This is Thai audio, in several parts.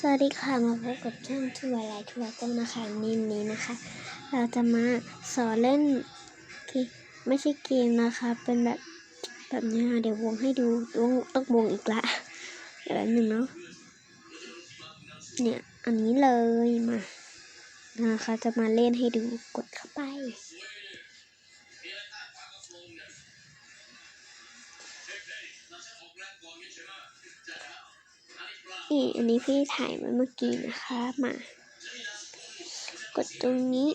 สวัสดีค่ะ มาพบกับช่องทัวายไลท์ทัวร์ต้นะคะนินนี้นะคะ เราจะมาสอนเล่นกมไม่ใช่เกมนะคะ เป็นแบบแบบนี้ค่ะเดี๋ยววงให้ดูวงต้องวงอีกละเดี๋ยวแป๊บนึงเนาะเนี่ยอันนี้เลยมานะคะจะมาเล่นให้ดูกดเข้าไป นี่อันนี้พี่ถ่ายไว้เมื่อกี้นะคะมา กดตรงนี้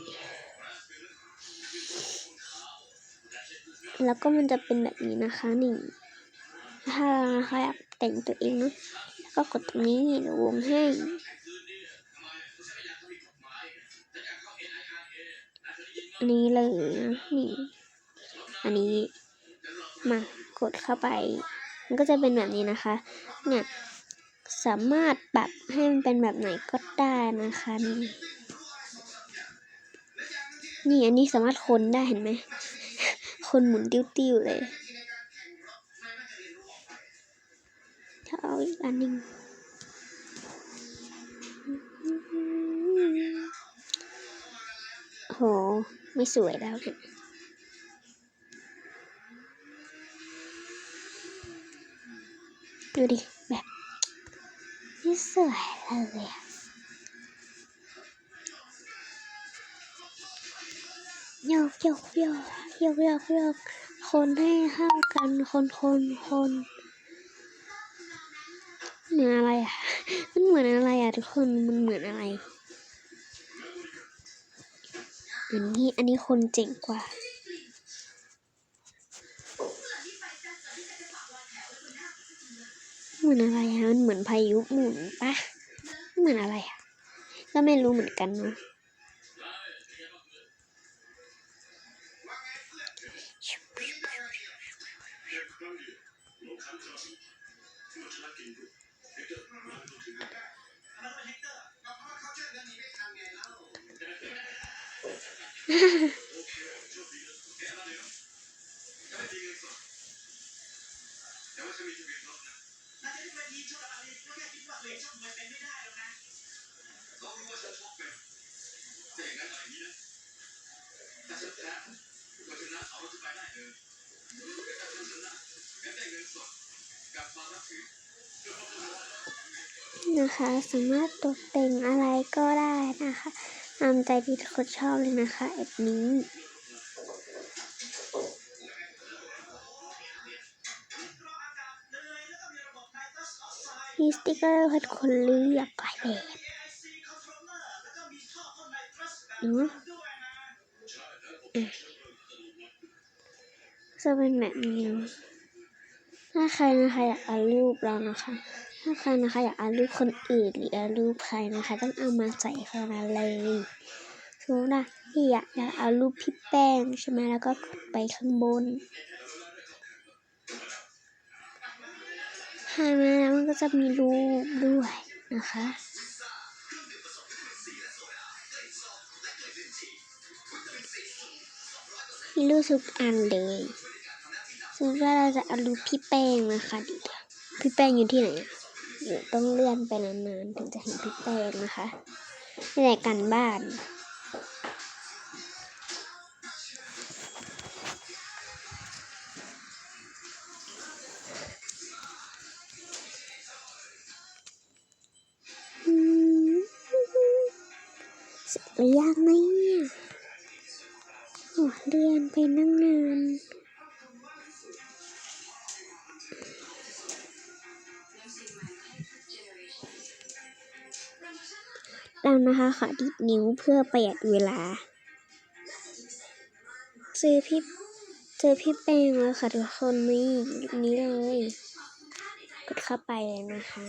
แล้วก็มันจะเป็นแบบนี้นะคะนี่ถ้าเราอยากแต่งตัวเองเนาะแล้วก็กดตรงนี้เดี๋ยววงให้อันนี้เลยนะนี่อันนี้มากดเข้าไป มันก็จะเป็นแบบนี้นะคะ เนี่ย สามารถปรับให้มันเป็นแบบไหนก็ได้นะคะนี่นี่อันนี้สามารถคนได้เห็นไหม คนหมุนติ้วๆเลย ถ้าเอาอีกอันหนึ่งโห ไม่สวยแล้วเนี่ยดูดิ แบบไม่สวยเลยยกโยกโยกโยกโยกโยกคนให้เข้ากันคนคนคนเหมือนอะไรอะ มันเหมือนอะไรอะทุกคนมันเหมือนอะไรอันนี้อันนี้คนเจ๋งกว่า มือนอะไรอะมันเหมือนพายุหมุนปะเหมือนอะไรอะก็ไม่รู้เหมือนกันเนาะ นะคะสามารถตกแต่งอะไรก็ได้นะคะตามใจที่คนชอบเลยนะคะแอปนี้ มีสติกเกอร์ให้คนเลือกหลายแบบเนาะอะจะเป็นแบบนี้ถ้าใครนะคะอยากอารูปเรานะคะ ถ้าใครนะคะอยากอารูปคนอื่นหรืออารูปใครนะคะ ต้องเอามาใส่เข้ามาเลยสมมตินะพี่อยากอยากอารูปพี่แป้งใช่ไหมแล้วก็กดไปข้างบน หายมาแล้วมันก็จะมีรูปด้วยนะคะมีรูปทุกอันเลยสมมติว่าเราจะเอารูปพี่แป้งนะคะดีพี่แป้งอยู่ที่ไหนอะเดี๋ยวต้องเลื่อนไปนานๆถึงจะเห็นพี่แป้งนะคะในี่แหละกันบ้าน เสร็จหรือยังเนี่ยโอ้เรียนไปนั่งนานเรานะคะขอดิดนิ้วเพื่อประหยัดเวลาเจอพี่เจอพี่แป้งแล้วค่ะทุกคนนี่นี้เลย กดเข้าไปเลยนะคะ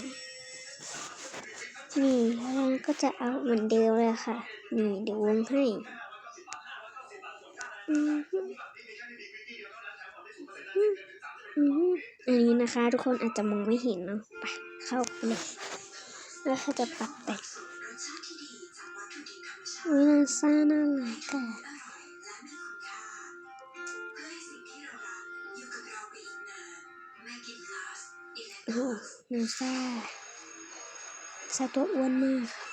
นี่แล้วก็จะเอาเหมือนเดิมเลยค่ะ นี่เดี๋ยววงให้อืมฮึอืมฮึอันนี้นะคะ ทุกคนอาจจะมองไม่เห็นเนาะไปเข้าไปเลยแล้วเขาจะปรับแต่งวินาซ่าน่ารักอะโอ้นาซ่าสาตัวอ้วนมาก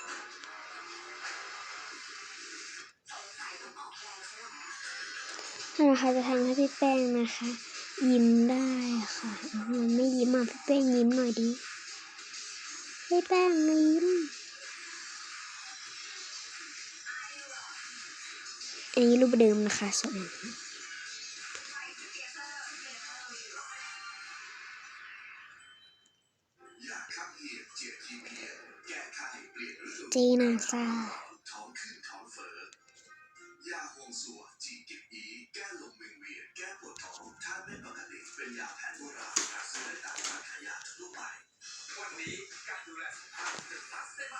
นะคะจะทำให้พี่แป้งนะคะ ยิ้มได้ค่ะมันไม่ยิ้มอะพี่แป้งยิ้มหน่อยดิพี่แป้งยิ้มอันนี้รูปเดิมนะคะส่วนจีนาซา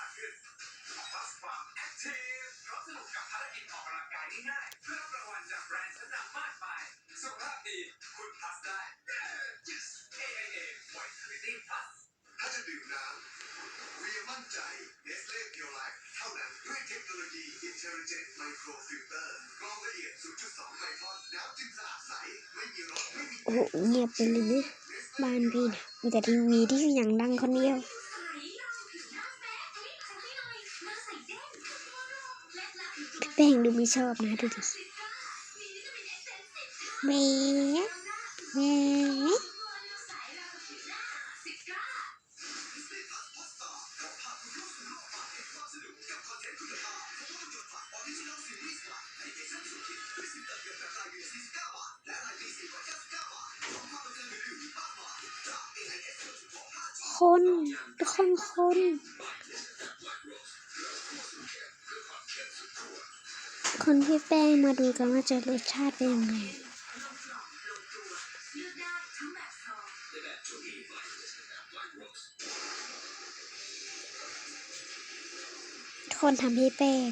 ากขึ้นพลัสฟามแอคทีฟเพราะสนุกกับภารกิจออกกำลังกายง่ายๆเพื่อรับรางวัลจากแบรนด์ชั้นนำมากมายสุขภาพดีคุณพัสได้ yes AIA Vitality Plus ถ้าจะดื่มน้ำเวียมั่นใจ Nestle Pure Life เท่านั้นด้วยเทคโนโลยี Intelligent Microfilter กรองละเอียด 0.2 ไมครอนน้ำจึงสะอาดใส ไม่มีรสไม่มี โอ้โหเงียบไปเลยนะบ้านพี่นะมีแต่ทีวีที่เสียงดังคนเดียว แป้งดูไม่ชอบนะดูดิแม่แม่คนทุกคนคน คนพี่แป้งมาดูกันว่าจะรสชาติเป็นยังไงคนทำพี่แป้ง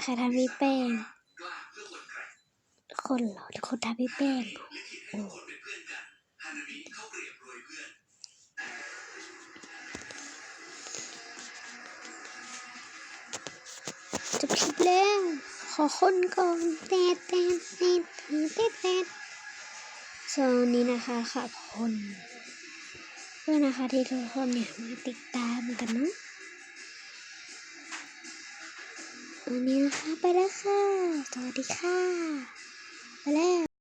ใครทำพี่แป้งคนเหรอคนทำพี่แป้งโอ้ ขอคนก่อนแตดแตดแตดแตดแต่โซนนี้นะคะขอบคุณเพื่อนนะคะที่ทุกคนเนี่ยมาติดตามกันเนาะวันนี้นะคะไปแล้วค่ะ สวัสดีค่ะ ไปแล้ว